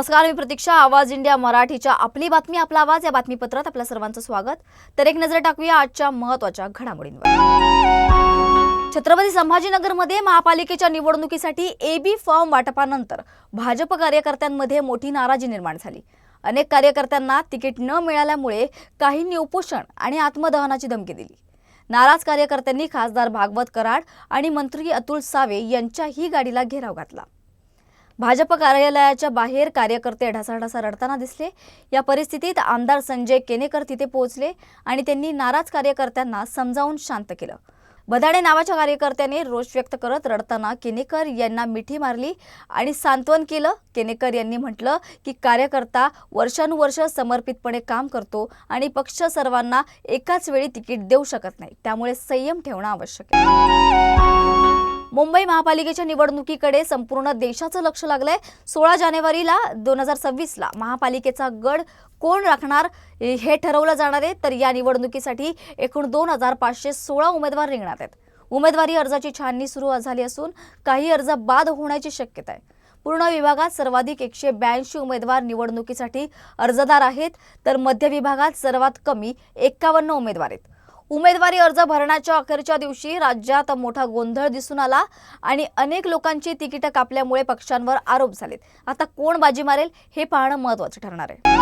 नमस्कार मी प्रतीक्षा आवाज इंडिया मराठीच्या आपली बातमी आपला आवाज या बातमीपत्रात आपल्या सर्वांचं स्वागत. तर एक नजर टाकूया आजच्या महत्त्वाच्या घडामोडींवर. छत्रपती संभाजीनगरमध्ये महापालिकेच्या निवडणुकीसाठी एबी फॉर्म वाटपानंतर भाजप कार्यकर्त्यांमध्ये मोठी नाराजी निर्माण झाली. अनेक कार्यकर्त्यांना तिकीट न मिळाल्यामुळे काहींनी उपोषण आणि आत्मदहनाची धमकी दिली. नाराज कार्यकर्त्यांनी खासदार भागवत कराड आणि मंत्री अतुल सावे यांच्याही गाडीला घेराव घातला. भाजप कार्यालयाच्या बाहेर कार्यकर्ते ढसाढसा रडताना दिसले. या परिस्थितीत आमदार संजय केनेकर तिथे पोहोचले आणि त्यांनी नाराज कार्यकर्त्यांना समजावून शांत केलं. बदाडे नावाच्या कार्यकर्त्याने रोष व्यक्त करत रडताना केनेकर यांना मिठी मारली आणि सांत्वन केलं. केनेकर यांनी म्हटलं की कार्यकर्ता वर्षानुवर्ष समर्पितपणे काम करतो आणि पक्ष सर्वांना एकाच वेळी तिकीट देऊ शकत नाही. त्यामुळे संयम ठेवणं आवश्यक आहे. मुंबई महापालिकेच्या निवडणुकीकडे संपूर्ण देशाचं लक्ष लागलंय. सोळा जानेवारीला दोन हजार सव्वीसला महापालिकेचा गड कोण राखणार हे ठरवलं जाणार आहे. तर या निवडणुकीसाठी एकूण दोन हजार पाचशे सोळा उमेदवार रिंगणार आहेत. उमेदवारी अर्जाची छाननी सुरू झाली असून काही अर्ज बाद होण्याची शक्यता आहे. पूर्ण विभागात सर्वाधिक एकशे ब्याऐंशी उमेदवार निवडणुकीसाठी अर्जदार आहेत. तर मध्य विभागात सर्वात कमी एक्कावन्न उमेदवार आहेत. उमेदवारी अर्ज भरण्याच्या अखेरच्या दिवशी राज्यात मोठा गोंधळ दिसून आला आणि अनेक लोकांची तिकीटं कापल्यामुळे पक्षांवर आरोप झालेत. आता कोण बाजी मारेल हे पाहणं महत्वाचं ठरणार आहे.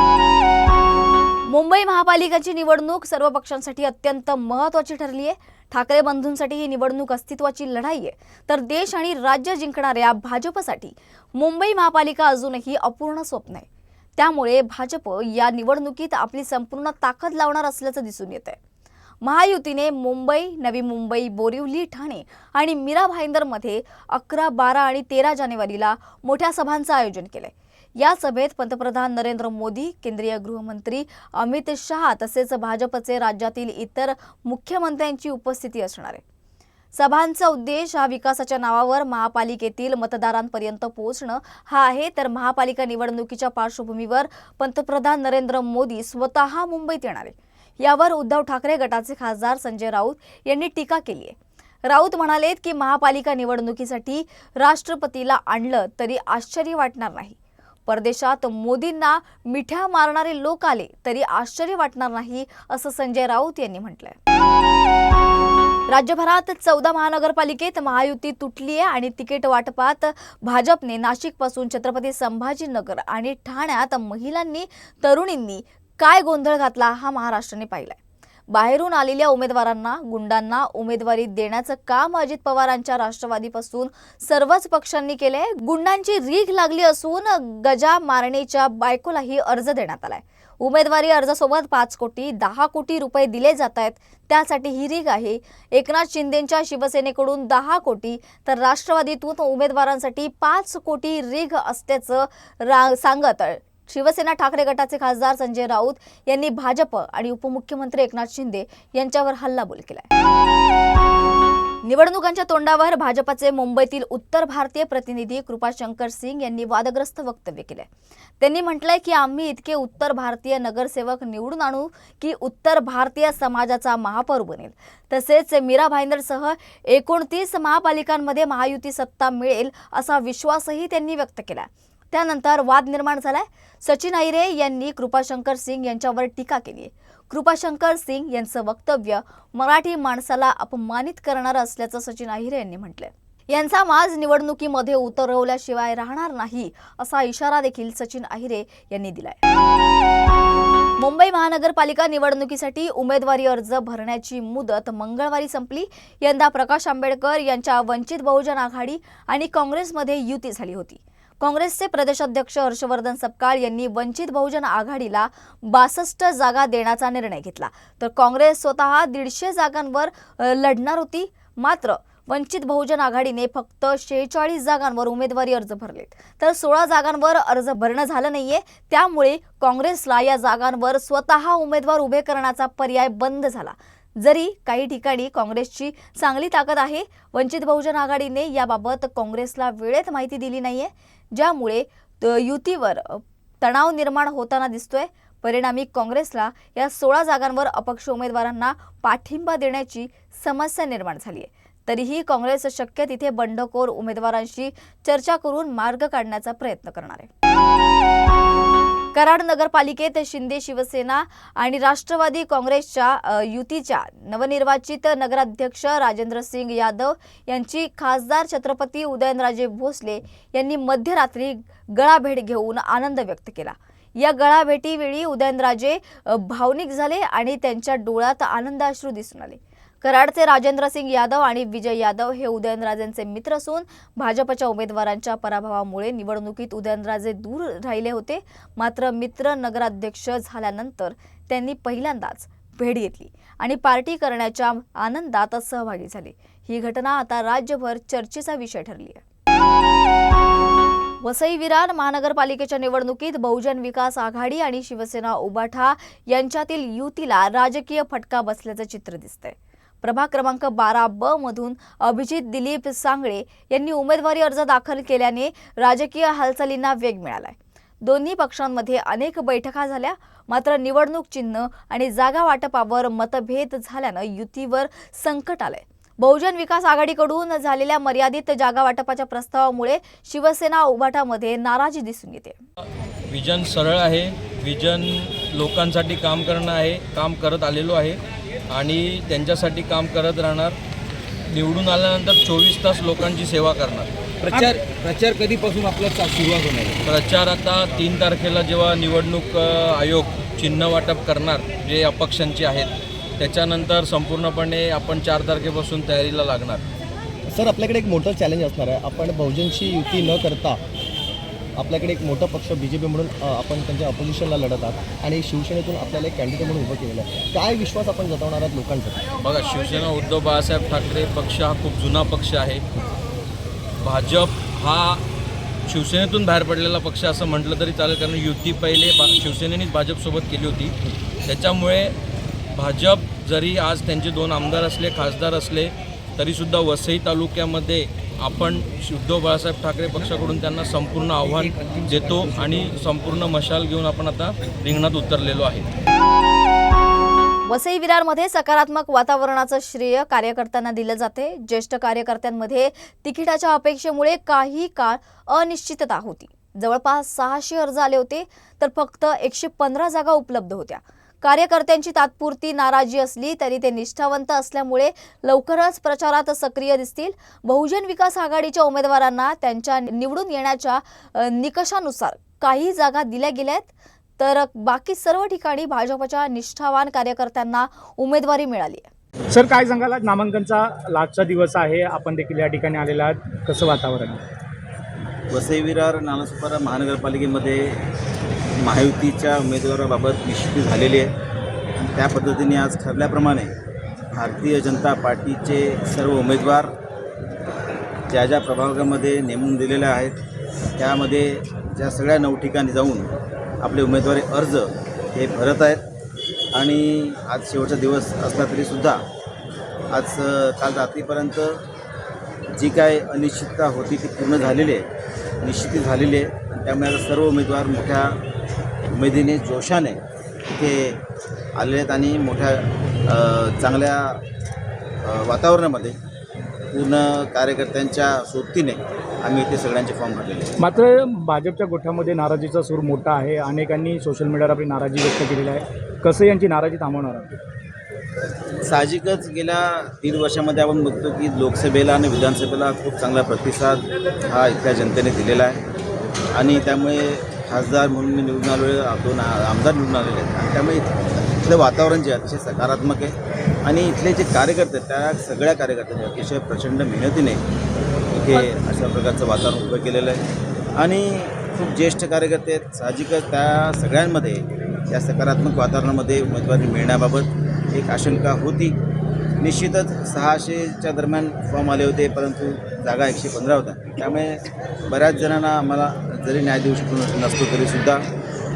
मुंबई महापालिकेची निवडणूक सर्व पक्षांसाठी अत्यंत महत्वाची ठरली आहे. ठाकरे बंधूंसाठी ही निवडणूक अस्तित्वाची लढाई आहे. तर देश आणि राज्य जिंकणाऱ्या भाजपसाठी मुंबई महापालिका अजूनही अपूर्ण स्वप्न आहे. त्यामुळे भाजप या निवडणुकीत आपली संपूर्ण ताकद लावणार असल्याचं दिसून येत आहे महायुतीने मुंबई नवी मुंबई बोरिवली ठाणे आणि मीरा भाईंदरमध्ये अकरा बारा आणि तेरा जानेवारीला मोठ्या सभांचं आयोजन केलंय. या सभेत पंतप्रधान नरेंद्र मोदी केंद्रीय गृहमंत्री अमित शहा तसेच भाजपचे राज्यातील इतर मुख्यमंत्र्यांची उपस्थिती असणार आहे. सभांचा उद्देश हा विकासाच्या नावावर महापालिकेतील मतदारांपर्यंत पोहोचणं हा आहे. तर महापालिका निवडणुकीच्या पार्श्वभूमीवर पंतप्रधान नरेंद्र मोदी स्वतः मुंबईत येणार आहे यावर उद्धव ठाकरे गटाचे खासदार संजय राऊत यांनी टीका केली आहे. राऊत म्हणालेत की महापालिका निवडणुकीसाठी राष्ट्रपतीला आणलं तरी आश्चर्य वाटणार नाही. परदेशात मोदींना मिठ्या मारणारे लोक आले तरी आश्चर्य वाटणार नाही असं संजय राऊत यांनी म्हटलंय. राज्यभरात चौदा महानगरपालिकेत महायुती तुटली आहे आणि तिकीट वाटपात भाजपने नाशिकपासून छत्रपती संभाजीनगर आणि ठाण्यात महिलांनी तरुणींनी काय गोंधळ घातला हा महाराष्ट्राने पाहिलाय. बाहेरून आलेल्या उमेदवारांना गुंडांना उमेदवारी देण्याचं काम अजित पवारांच्या राष्ट्रवादीपासून सर्वच पक्षांनी केलंय. गुंडांची रीघ लागली असून गजा मारणेच्या बायकोलाही अर्ज देण्यात आलाय. उमेदवारी अर्जासोबत पाच कोटी दहा कोटी रुपये दिले जात आहेत त्यासाठी ही रीग आहे. एकनाथ शिंदेच्या शिवसेनेकडून दहा कोटी तर राष्ट्रवादीतून उमेदवारांसाठी पाच कोटी रीग असल्याचं रा सांगत शिवसेना ठाकरे गटाचे खासदार संजय राऊत यांनी भाजप आणि उपमुख्यमंत्री एकनाथ शिंदे यांच्यावर हल्लाबोल केलाय. निवडणुकांच्या तोंडावर भाजपचे मुंबईतील उत्तर भारतीय प्रतिनिधी कृपाशंकर सिंग यांनी वादग्रस्त वक्तव्य केलंय. त्यांनी म्हटलंय की आम्ही इतके उत्तर भारतीय नगरसेवक निवडून आणू की उत्तर भारतीय समाजाचा महापौर बनेल. तसेच मीरा भाईंदरसह एकोणतीस महापालिकांमध्ये महायुती सत्ता मिळेल असा विश्वासही त्यांनी व्यक्त केला त्यानंतर वाद निर्माण झालाय. सचिन अहिरे यांनी कृपाशंकर सिंग यांच्यावर टीका केली आहे. कृपाशंकर सिंग यांचं वक्तव्य मराठी माणसाला अपमानित करणारं असल्याचं सचिन अहिरे यांनी म्हटलंय. यांचा माज निवडणुकीमध्ये उतरवल्याशिवाय राहणार नाही असा इशारा देखील सचिन अहिरे यांनी दिलाय. मुंबई महानगरपालिका निवडणुकीसाठी उमेदवारी अर्ज भरण्याची मुदत मंगळवारी संपली. यंदा प्रकाश आंबेडकर यांच्या वंचित बहुजन आघाडी आणि काँग्रेसमध्ये युती झाली होती. काँग्रेसचे प्रदेशाध्यक्ष हर्षवर्धन सपकाळ यांनी वंचित बहुजन आघाडीला बासष्ट जागा देण्याचा निर्णय घेतला. तर काँग्रेस स्वतः दीडशे जागांवर लढणार होती. मात्र वंचित बहुजन आघाडीने फक्त शेहेचाळीस जागांवर उमेदवारी अर्ज भरलेत. तर सोळा जागांवर अर्ज भरणं झालं नाहीये. त्यामुळे काँग्रेसला या जागांवर स्वतः उमेदवार उभे करण्याचा पर्याय बंद झाला. जरी काही ठिकाणी काँग्रेसची चांगली ताकद आहे वंचित बहुजन आघाडीने याबाबत काँग्रेसला वेळेत माहिती दिली नाहीये. ज्यामुळे युतीवर तणाव निर्माण होताना दिसतोय. परिणामी काँग्रेसला या सोळा जागांवर अपक्ष उमेदवारांना पाठिंबा देण्याची समस्या निर्माण झाली आहे तरीही काँग्रेस शक्य तिथे बंडखोर उमेदवारांशी चर्चा करून मार्ग काढण्याचा प्रयत्न करणार आहे. कराड नगरपालिकेत शिंदे शिवसेना आणि राष्ट्रवादी काँग्रेसच्या युतीच्या नवनिर्वाचित नगराध्यक्ष राजेंद्र सिंग यादव यांची खासदार छत्रपती उदयनराजे भोसले यांनी मध्यरात्री गळाभेट घेऊन आनंद व्यक्त केला. या गळाभेटीवेळी उदयनराजे भावनिक झाले आणि त्यांच्या डोळ्यात आनंदाश्रू दिसून आले. कराडचे राजेंद्र सिंग यादव आणि विजय यादव हे उदयनराजेंचे मित्र असून भाजपच्या उमेदवारांच्या पराभवामुळे निवडणुकीत उदयनराजे दूर राहिले होते. मात्र मित्र नगराध्यक्ष झाल्यानंतर त्यांनी पहिल्यांदाच भेट घेतली आणि पार्टी करण्याच्या आनंदात सहभागी झाले. ही घटना आता राज्यभर चर्चेचा विषय ठरली आहे. वसई विरार महानगरपालिकेच्या निवडणुकीत बहुजन विकास आघाडी आणि शिवसेना उबाठा यांच्यातील युतीला राजकीय फटका बसल्याचं चित्र दिसतंय. प्रभाग क्रमांक बारा ब मधून अभिजित दिलीप सांगळे यांनी उमेदवारी अर्ज दाखल केल्याने राजकीय हालचालींना वेग मिळालाय. दोन्ही पक्षांमध्ये अनेक बैठका झाल्या मात्र निवडणूक चिन्ह आणि जागा वाटपावर मतभेद झाल्यानं युतीवर संकट आलंय. बहुजन विकास आघाडीकडून झालेल्या मर्यादित जागा वाटपाच्या प्रस्तावामुळे शिवसेना उभाटामध्ये नाराजी दिसून येते. विजन सरळ आहे विजन लोकांसाठी काम करणं आहे काम करत आलेलो आहे. आणि त्यांच्यासाठी काम करत राहणार. निवडून आल्यानंतर चोवीस तास लोकांची सेवा करणार. प्रचार प्रचार कधीपासून आपला चा- सुरुवात होणार आहे प्रचार आता तीन तारखेला जेव्हा निवडणूक आयोग चिन्ह वाटप करणार जे अपक्षांचे आहेत त्याच्यानंतर संपूर्णपणे आपण चार तारखेपासून तयारीला लागणार. सर आपल्याकडे एक मोठं चॅलेंज असणार आहे. आपण बहुजनशी युती न करता आपल्याकडे एक मोठा पक्ष बी जे पी म्हणून आपण त्यांच्या अपोजिशनला लढत आहात. आणि शिवसेनेतून आपल्याला एक कॅन्डिडेट म्हणून उभं केलेलं आहे. काय विश्वास आपण जतवणार आहात लोकांसाठी बघा शिवसेना उद्धव बाळासाहेब ठाकरे पक्ष हा खूप जुना पक्ष आहे. भाजप हा शिवसेनेतून बाहेर पडलेला पक्ष असं म्हटलं तरी चालेल कारण युती पहिले बा शिवसेनेनेच भाजपसोबत केली होती. त्याच्यामुळे भाजप जरी आज त्यांचे दोन आमदार असले खासदार असले तरीसुद्धा वसई तालुक्यामध्ये आपण उद्धव बाळासाहेब ठाकरे पक्षाकडून त्यांना संपूर्ण आव्हान देतो आणि संपूर्ण मशाल घेऊन आपण आता रिंगणात उतरलेलो आहे. वसई विरारमध्ये सकारात्मक वातावरणाचं श्रेय कार्यकर्त्यांना दिलं जाते. ज्येष्ठ कार्यकर्त्यांमध्ये तिकिटाच्या अपेक्षेमुळे काही काळ अनिश्चितता होती. जवळपास सहाशे अर्ज आले होते तर फक्त एकशे पंधरा जागा उपलब्ध होत्या. कार्यकर्त्यांची तात्पुरती नाराजी असली तरी ते निष्ठावंत असल्यामुळे लवकरच प्रचारात सक्रिय दिसतील. बहुजन विकास आघाडीच्या उमेदवारांना त्यांच्या निवडून येण्याच्या निकषानुसार काही जागा दिल्या गेल्यात तर बाकी सर्व ठिकाणी भाजपच्या निष्ठावान कार्यकर्त्यांना उमेदवारी मिळाली आहे. सर काय सांगाल? नामांकनचा लास्टचा दिवस आहे. आपण देखील या ठिकाणी आलेला आहात. कसं वातावरण? वसई विरार नालासोपारा महानगरपालिकेमध्ये महायुतीच्या उमेदवाराबाबत निश्चिती झालेली आहे. आणि त्या पद्धतीने आज ठरल्याप्रमाणे भारतीय जनता पार्टीचे सर्व उमेदवार ज्या ज्या प्रभागामध्ये नेमून दिलेल्या आहेत त्यामध्ये ज्या सगळ्या नऊ ठिकाणी जाऊन आपले उमेदवारी अर्ज हे भरत आहेत. आणि आज शेवटचा दिवस असला तरीसुद्धा आज काल रात्रीपर्यंत जी काय अनिश्चितता होती ती पूर्ण झालेली आहे निश्चिती झालेली आहे. त्यामुळे आता सर्व उमेदवार मोठ्या उमेदीने जोशाने इथे आलेले आहेत आणि मोठ्या चांगल्या वातावरणामध्ये पूर्ण कार्यकर्त्यांच्या सोबतीने आम्ही इथे सगळ्यांचे फॉर्म भरलेले मात्र भाजपच्या गोठ्यामध्ये नाराजीचा सूर मोठा आहे. अनेकांनी सोशल मीडियावर आपली नाराजी व्यक्त केलेली आहे. कसं यांची नाराजी थांबवणार आहात? साहजिकच गेल्या तीन वर्षामध्ये आपण बघतो की लोकसभेला आणि विधानसभेला खूप चांगला प्रतिसाद हा इथल्या जनतेने दिलेला आहे. आणि त्यामुळे खासदार म्हणून मी निवडून आलो दोन आमदार निवडून आलेले आहेत. आणि त्यामुळे इथलं वातावरण जे आहे अतिशय सकारात्मक आहे. आणि इथले जे कार्यकर्ते आहेत, त्या सगळ्या कार्यकर्त्यांनी अतिशय प्रचंड मेहनतीने इथे अशा प्रकारचं वातावरण उभं केलेलं आहे. आणि खूप ज्येष्ठ कार्यकर्ते आहेत. साहजिकच त्या सगळ्यांमध्ये या सकारात्मक वातावरणामध्ये उमेदवारी मिळण्याबाबत एक आशंका होती. निश्चितच सहाशेच्या दरम्यान फॉर्म आले होते परंतु जागा एकशे पंधरा होत्या त्यामुळे बऱ्याच जणांना आम्हाला जरी न्याय देऊ शकलो नस- नसतो तरीसुद्धा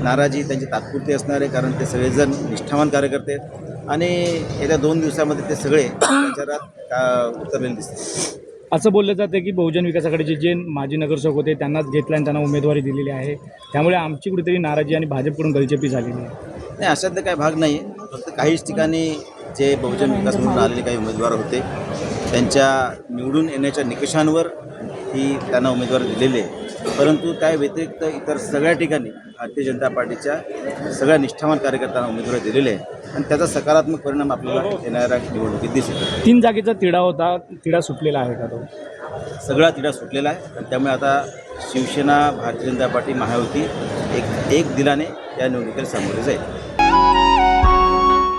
नाराजी त्यांची तात्पुरती असणार आहे कारण ते सगळेजण निष्ठावान कार्यकर्ते आहेत. आणि येत्या दोन दिवसामध्ये ते सगळे प्रचारात का- उतरलेले दिसतील. असं बोललं जातं की बहुजन विकास आघाडीचे जे माजी नगरसेवक होते त्यांनाच घेतलं आणि त्यांना उमेदवारी दिलेली आहे. त्यामुळे आमची कुठेतरी नाराजी आणि भाजपकडून गलचेपी झालेली आहे. नाही अशातले काही भाग नाही फक्त काहीच ठिकाणी जे बहुजन विकास म्हणून आलेले काही उमेदवार होते त्यांच्या निवडून येण्याच्या निकषांवर ही त्यांना उमेदवार दिलेले आहे. परंतु त्या व्यतिरिक्त इतर सगळ्या ठिकाणी भारतीय जनता पार्टीच्या सगळ्या निष्ठावान कार्यकर्त्यांना उमेदवारी दिलेली आहे. आणि त्याचा सकारात्मक परिणाम आपल्याला येणाऱ्या निवडणुकीत दिसेल. तीन जागेचा तिढा होता तिढा सुटलेला आहे का तो? सगळा तिढा सुटलेला आहे. आणि त्यामुळे आता शिवसेना भारतीय जनता पार्टी महायुती एक एक दिलाने या निवडणुकीला सामोरे जाईल.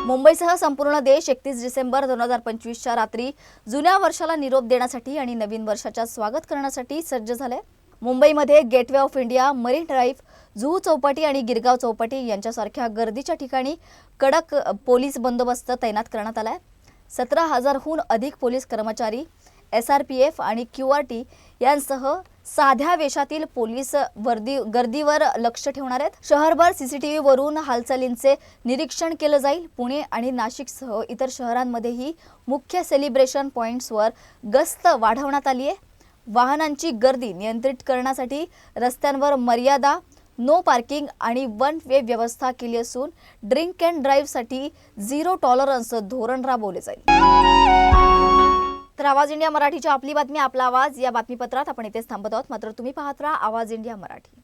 मुंबईसह संपूर्ण देश एकतीस डिसेंबर दोन हजार पंचवीसच्या रात्री जुन्या वर्षाला निरोप देण्यासाठी आणि नवीन वर्षाच्या स्वागत करण्यासाठी सज्ज झाले. मुंबईमध्ये gateway of India marine drive Juhu Chowpatty आणि गिरगाव चौपाटी यांच्यासारख्या गर्दीच्या ठिकाणी कडक पोलीस बंदोबस्त तैनात करण्यात आला आहे सतरा हजारहून अधिक पोलीस कर्मचारी एस आर पी एफ आणि क्यू आर टी यांसह साध्या वेशातील पोलीस वर्दी गर्दीवर लक्ष ठेवणार आहेत. शहरभर सीसीटीव्ही वरून हालचालींचे निरीक्षण केलं जाईल. पुणे आणि नाशिकसह इतर शहरांमध्येही मुख्य सेलिब्रेशन पॉईंट्सवर गस्त वाढवण्यात आली आहे. वाहनांची गर्दी नियंत्रित करण्यासाठी रस्त्यांवर मर्यादा नो पार्किंग आणि वन वे व्यवस्था केली असून ड्रिंक अँड ड्राईव्हसाठी झिरो टॉलरन्स धोरण राबवले जाईल. तर आवाज इंडिया मराठीची आपली बातमी आपला आवाज या बातमीपत्रात आपण इथेच थांबत आहोत. मात्र तुम्ही पाहत राहा आवाज इंडिया मराठी.